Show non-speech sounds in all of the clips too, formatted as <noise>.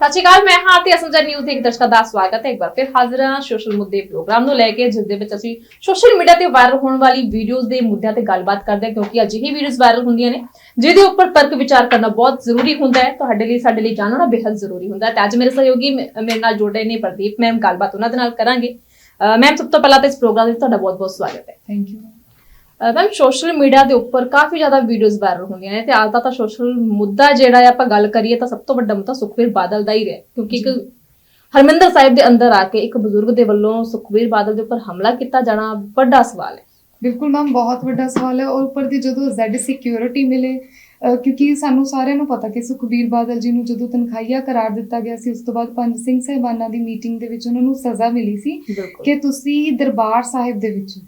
ਸਤਿ ਸ਼੍ਰੀ ਅਕਾਲ, ਮੈਂ ਹਾਂ ਤੇ ਅਸਲ ਨਿਊਜ਼ ਦੇ ਇੱਕ ਦਰਸ਼ਕਾਂ ਦਾ ਸਵਾਗਤ ਹੈ। ਇੱਕ ਵਾਰ ਫਿਰ ਹਾਜ਼ਰ ਹਾਂ ਸੋਸ਼ਲ ਮੁੱਦੇ ਪ੍ਰੋਗਰਾਮ ਨੂੰ ਲੈ ਕੇ ਜਿਸ ਦੇ ਵਿੱਚ ਅਸੀਂ ਸੋਸ਼ਲ ਮੀਡੀਆ ਤੇ ਵਾਇਰਲ ਹੋਣ ਵਾਲੀ ਵੀਡੀਓਜ਼ ਦੇ ਮੁੱਦਿਆਂ ਤੇ ਗੱਲਬਾਤ ਕਰਦੇ ਹਾਂ, ਕਿਉਂਕਿ ਅਜਿਹੀ ਵੀਡੀਓਜ਼ ਵਾਇਰਲ ਹੁੰਦੀਆਂ ਨੇ, ਜਿਹਦੇ ਉੱਪਰ ਤਰਕ ਵਿਚਾਰ ਕਰਨਾ ਬਹੁਤ ਜ਼ਰੂਰੀ ਹੁੰਦਾ ਹੈ। ਤੁਹਾਡੇ ਲਈ, ਸਾਡੇ ਲਈ ਜਾਣਨਾ ਬੇਹੱਦ ਜ਼ਰੂਰੀ ਹੁੰਦਾ ਹੈ। ਤੇ ਅੱਜ ਮੇਰੇ ਸਹਿਯੋਗੀ ਮੇਰੇ ਨਾਲ ਜੁੜ ਰਹੇ ਨੇ ਪ੍ਰਦੀਪ ਮੈਮ, ਗੱਲਬਾਤ ਉਹਨਾਂ ਦੇ ਨਾਲ ਕਰਾਂਗੇ। ਮੈਮ, ਸਭ ਤੋਂ ਪਹਿਲਾਂ ਤਾਂ ਇਸ ਪ੍ਰੋਗਰਾਮ ਵਿੱਚ ਤੁਹਾਡਾ ਬਹੁਤ ਬਹੁਤ ਸਵਾਗਤ ਹੈ। Thank you ma'am social media ਦੇ ਉੱਪਰ ਕਾਫੀ ਜ਼ਿਆਦਾ ਵੀਡੀਓਜ਼ ਵਾਇਰਲ ਹੁੰਦੀਆਂ ਨੇ ਤੇ ਅੱਜ ਦਾ ਤਾਂ ਸੋਸ਼ਲ ਮੁੱਦਾ ਜਿਹੜਾ ਹੈ ਆਪਾਂ ਗੱਲ ਕਰੀਏ ਤਾਂ ਸਭ ਤੋਂ ਵੱਡਾ ਮੁੱਦਾ ਸੁਖਬੀਰ ਬਾਦਲ ਦਾ ਹੀ ਰਿਹਾ ਕਿਉਂਕਿ ਇੱਕ ਹਰਮਿੰਦਰ ਸਾਹਿਬ ਦੇ ਅੰਦਰ ਆ ਕੇ ਇੱਕ ਬਜ਼ੁਰਗ ਦੇ ਵੱਲੋਂ ਸੁਖਬੀਰ ਬਾਦਲ ਦੇ ਉੱਪਰ ਹਮਲਾ ਕੀਤਾ ਜਾਣਾ ਵੱਡਾ ਸਵਾਲ ਹੈ। ਬਿਲਕੁਲ ਮੈਮ ਬਹੁਤ ਵੱਡਾ ਸਵਾਲ ਹੈ ਔਰ ਉੱਪਰ ਦੀ ਜਦੋਂ ਜ਼ੈਡ ਸਿਕਿਉਰਿਟੀ ਮਿਲੇ ਕਿਉਂਕਿ ਸਾਨੂੰ ਸਾਰਿਆਂ ਨੂੰ ਪਤਾ ਕਿ ਸੁਖਬੀਰ ਬਾਦਲ ਜੀ ਨੂੰ ਜਦੋਂ ਤਨਖਾਹੀਆ ਕਰਾਰ ਦਿੱਤਾ ਗਿਆ ਸੀ ਉਸ ਤੋਂ ਬਾਅਦ ਪੰਜ ਸਿੰਘ ਸਾਹਿਬਾਨਾਂ ਦੀ ਮੀਟਿੰਗ ਦੇ ਵਿੱਚ ਉਹਨਾਂ ਨੂੰ ਸਜ਼ਾ ਮਿਲੀ ਸੀ ਕਿ ਤੁਸੀਂ ਦਰਬਾਰ ਸਾਹਿਬ ਦੇ ਵਿੱਚ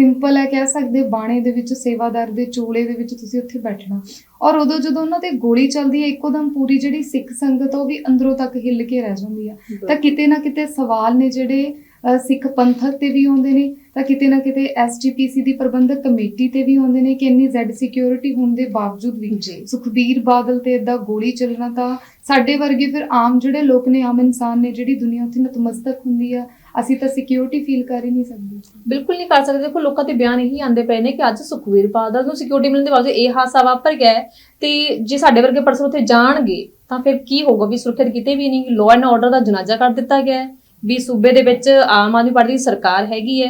ਸਿੰਪਲ ਹੈ ਕਹਿ ਸਕਦੇ ਬਾਣੇ ਦੇ ਵਿੱਚ ਸੇਵਾਦਾਰ ਦੇ ਚੋਲੇ ਦੇ ਵਿੱਚ ਤੁਸੀਂ ਉੱਥੇ ਬੈਠਣਾ। ਔਰ ਉਦੋਂ ਜਦੋਂ ਉਹਨਾਂ ਤੇ ਗੋਲੀ ਚੱਲਦੀ ਹੈ ਇੱਕੋਦਮ ਪੂਰੀ ਜਿਹੜੀ ਸਿੱਖ ਸੰਗਤ ਉਹ ਵੀ ਅੰਦਰੋਂ ਤੱਕ ਹਿੱਲ ਕੇ ਰਹਿ ਜਾਂਦੀ ਆ ਤਾਂ ਕਿਤੇ ਨਾ ਕਿਤੇ ਸਵਾਲ ਨੇ ਜਿਹੜੇ ਸਿੱਖ ਪੰਥਕ ਤੇ ਵੀ ਆਉਂਦੇ ਨੇ ਤਾਂ ਕਿਤੇ ਨਾ ਕਿਤੇ ਐਸਜੀਪੀਸੀ ਦੀ ਪ੍ਰਬੰਧਕ ਕਮੇਟੀ ਤੇ ਵੀ ਆਉਂਦੇ ਨੇ ਕਿ ਇੰਨੀ ਜ਼ੈਡ ਸਿਕਿਉਰਿਟੀ ਹੋਣ ਦੇ ਬਾਵਜੂਦ ਵੀ ਜੀ। ਸੁਖਬੀਰ ਬਾਦਲ ਤੇ ਇਦਾਂ ਗੋਲੀ ਚੱਲਣਾ ਤਾਂ ਸਾਡੇ ਵਰਗੇ ਫਿਰ ਆਮ ਜਿਹੜੇ ਲੋਕ ਨੇ ਆਮ ਇਨਸਾਨ ਨੇ ਜਿਹੜੀ ਦੁਨੀਆ ਉੱਥੇ ਨਤਮਸਤਕ ਹੁੰਦੀ ਆ ਅਸੀਂ ਤਾਂ ਸਿਕਿਉਰਿਟੀ ਫੀਲ ਕਰ ਹੀ ਨਹੀਂ ਸਕਦੇ ਬਿਲਕੁਲ ਨਹੀਂ ਕਰ ਸਕਦੇ। ਦੇਖੋ ਲੋਕਾਂ ਦੇ ਬਿਆਨ ਇਹੀ ਆਉਂਦੇ ਪਏ ਨੇ ਕਿ ਅੱਜ ਸੁਖਵੀਰ ਬਾਦਲ ਨੂੰ ਸਿਕਿਉਰਿਟੀ ਮਿਲਣ ਦੇ ਬਾਵਜੂਦ ਇਹ ਹਾਦਸਾ ਵਾਪਰ ਗਿਆ ਹੈ ਤੇ ਜੇ ਸਾਡੇ ਵਰਗੇ ਪਰਸਨ ਉੱਥੇ ਜਾਣਗੇ ਤਾਂ ਫਿਰ ਕੀ ਹੋਊਗਾ? ਵੀ ਸੁਰੱਖਿਅਤ ਕਿਤੇ ਵੀ ਨਹੀਂ। ਲਾਅ ਐਂਡ ਆਰਡਰ ਦਾ ਜਨਾਜ਼ਾ ਕਰ ਦਿੱਤਾ ਗਿਆ ਹੈ। ਵੀ ਸੂਬੇ ਦੇ ਵਿੱਚ ਆਮ ਆਦਮੀ ਪਾਰਟੀ ਦੀ ਸਰਕਾਰ ਹੈਗੀ ਹੈ।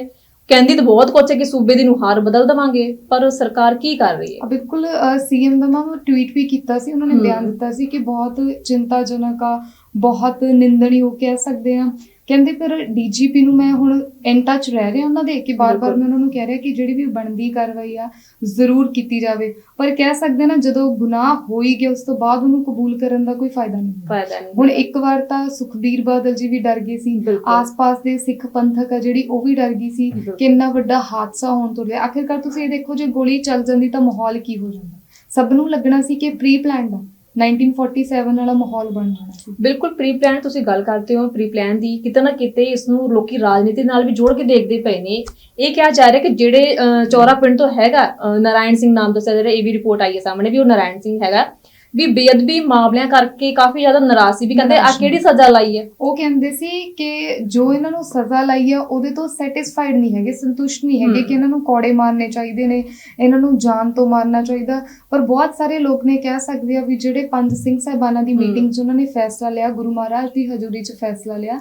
ਕਹਿੰਦੀ ਤਾਂ ਬਹੁਤ ਕੁਝ ਹੈ ਕਿ ਸੂਬੇ ਦੀ ਨੁਹਾਰ ਬਦਲ ਦਵਾਂਗੇ ਪਰ ਸਰਕਾਰ ਕੀ ਕਰ ਰਹੀ ਹੈ? ਆ ਬਿਲਕੁਲ ਸੀਐਮ ਦਾ ਮੈਂ ਟਵੀਟ ਵੀ ਕੀਤਾ ਸੀ। ਉਹਨਾਂ ਨੇ। ਬਿਆਨ ਦਿੱਤਾ ਸੀ ਕਿ ਬਹੁਤ ਚਿੰਤਾਜਨਕ ਆ ਬਹੁਤ ਨਿੰਦਣਯੋਗ ਕਹਿ ਸਕਦੇ ਆ ਕਹਿੰਦੇ ਪਰ ਡੀਜੀਪੀ ਨੂੰ ਮੈਂ ਹੁਣ ਇਨ ਟੱਚ ਰਹਿ ਰਿਹਾ ਉਹਨਾਂ ਦੇ ਕਿ ਬਾਰ-ਬਾਰ। ਮੈਂ ਉਹਨਾਂ ਨੂੰ ਕਹਿ ਰਿਹਾ ਕਿ ਜਿਹੜੀ ਵੀ ਬਣਦੀ ਕਾਰਵਾਈ ਆ ਜ਼ਰੂਰ ਕੀਤੀ ਜਾਵੇ ਪਰ ਕਹਿ ਸਕਦੇ ਨਾ ਜਦੋਂ ਗੁਨਾਹ ਹੋ ਹੀ ਗਿਆ ਉਸ ਤੋਂ ਬਾਅਦ ਉਹਨੂੰ ਕਬੂਲ ਕਰਨ ਦਾ ਕੋਈ ਫਾਇਦਾ ਨਹੀਂ ਹੁੰਦਾ। ਫਾਇਦਾ ਨਹੀਂ ਹੁਣ ਇੱਕ ਵਾਰ ਤਾਂ ਸੁਖਬੀਰ ਬਾਦਲ ਜੀ ਵੀ ਡਰ ਗਏ ਸੀ। ਆਸ-ਪਾਸ ਦੇ ਸਿੱਖ ਪੰਥਕ ਆ ਜਿਹੜੀ ਉਹ ਵੀ ਡਰ ਗਈ ਸੀ। ਕਿ ਇੰਨਾ ਵੱਡਾ ਹਾਦਸਾ ਹੋਣ ਤੋਂ ਲਿਆ ਆਖਿਰਕਾਰ ਤੁਸੀਂ ਇਹ ਦੇਖੋ ਜੇ ਗੋਲੀ ਚੱਲ ਜਾਂਦੀ ਤਾਂ ਮਾਹੌਲ ਕੀ ਹੋ ਜਾਂਦਾ ਸਭ ਨੂੰ ਲੱਗਣਾ ਸੀ ਕਿ ਪ੍ਰੀ ਪਲਾਨਡ ਆ 1947 ਵਾਲਾ ਮਾਹੌਲ ਬਣ ਜਾਣਾ ਸੀ। ਬਿਲਕੁਲ ਪ੍ਰੀ ਪਲਾਨ ਤੁਸੀਂ ਗੱਲ ਕਰਦੇ ਹੋ ਪ੍ਰੀ ਪਲਾਨ ਦੀ ਕਿਤੇ ਨਾ ਕਿਤੇ ਇਸ ਨੂੰ ਲੋਕੀ ਰਾਜਨੀਤੀ ਨਾਲ ਵੀ ਜੋੜ ਕੇ ਦੇਖਦੇ ਪਏ ਨੇ। ਇਹ ਕਿਹਾ ਜਾ ਰਿਹਾ ਕਿ ਜਿਹੜੇ ਅਹ, ਚੌਰਾ ਪਿੰਡ ਤੋਂ ਹੈਗਾ ਨਾਰਾਇਣ ਸਿੰਘ ਨਾਮ ਦੱਸਿਆ ਜਾ ਰਿਹਾ ਇਹ ਵੀ ਰਿਪੋਰਟ ਆਈ ਹੈ ਸਾਹਮਣੇ ਵੀ ਉਹ ਨਾਰਾਇਣ ਸਿੰਘ ਹੈਗਾ। ਵੀ ਬੇਅਦਬੀ ਮਾਮਲਿਆਂ ਕਰਕੇ ਕਾਫੀ ਜ਼ਿਆਦਾ ਨਾਰਾਜ਼ ਸੀ ਵੀ ਕਹਿੰਦੇ ਆ ਕਿਹੜੀ ਸਜ਼ਾ ਲਾਈ ਹੈ? ਉਹ ਕਹਿੰਦੇ ਸੀ ਕਿ ਜੋ ਇਹਨਾਂ ਨੂੰ ਸਜ਼ਾ ਲਾਈ ਆ ਉਹਦੇ ਤੋਂ ਸੈਟੀਸਫਾਈਡ ਨਹੀਂ ਹੈਗੇ ਸੰਤੁਸ਼ਟ ਨਹੀਂ ਹੈਗੇ। ਕਿ ਇਹਨਾਂ ਨੂੰ ਕੋੜੇ ਮਾਰਨੇ ਚਾਹੀਦੇ ਨੇ ਇਹਨਾਂ ਨੂੰ ਜਾਨ ਤੋਂ ਮਾਰਨਾ ਚਾਹੀਦਾ। ਪਰ ਬਹੁਤ ਸਾਰੇ ਲੋਕ ਨੇ ਕਹਿ ਸਕਦੇ ਆ ਵੀ ਜਿਹੜੇ ਪੰਜ ਸਿੰਘ ਸਾਹਿਬਾਨਾਂ ਦੀ। ਮੀਟਿੰਗ 'ਚ ਉਹਨਾਂ ਨੇ ਫੈਸਲਾ ਲਿਆ ਗੁਰੂ ਮਹਾਰਾਜ ਦੀ ਹਜ਼ੂਰੀ 'ਚ ਫੈਸਲਾ ਲਿਆ।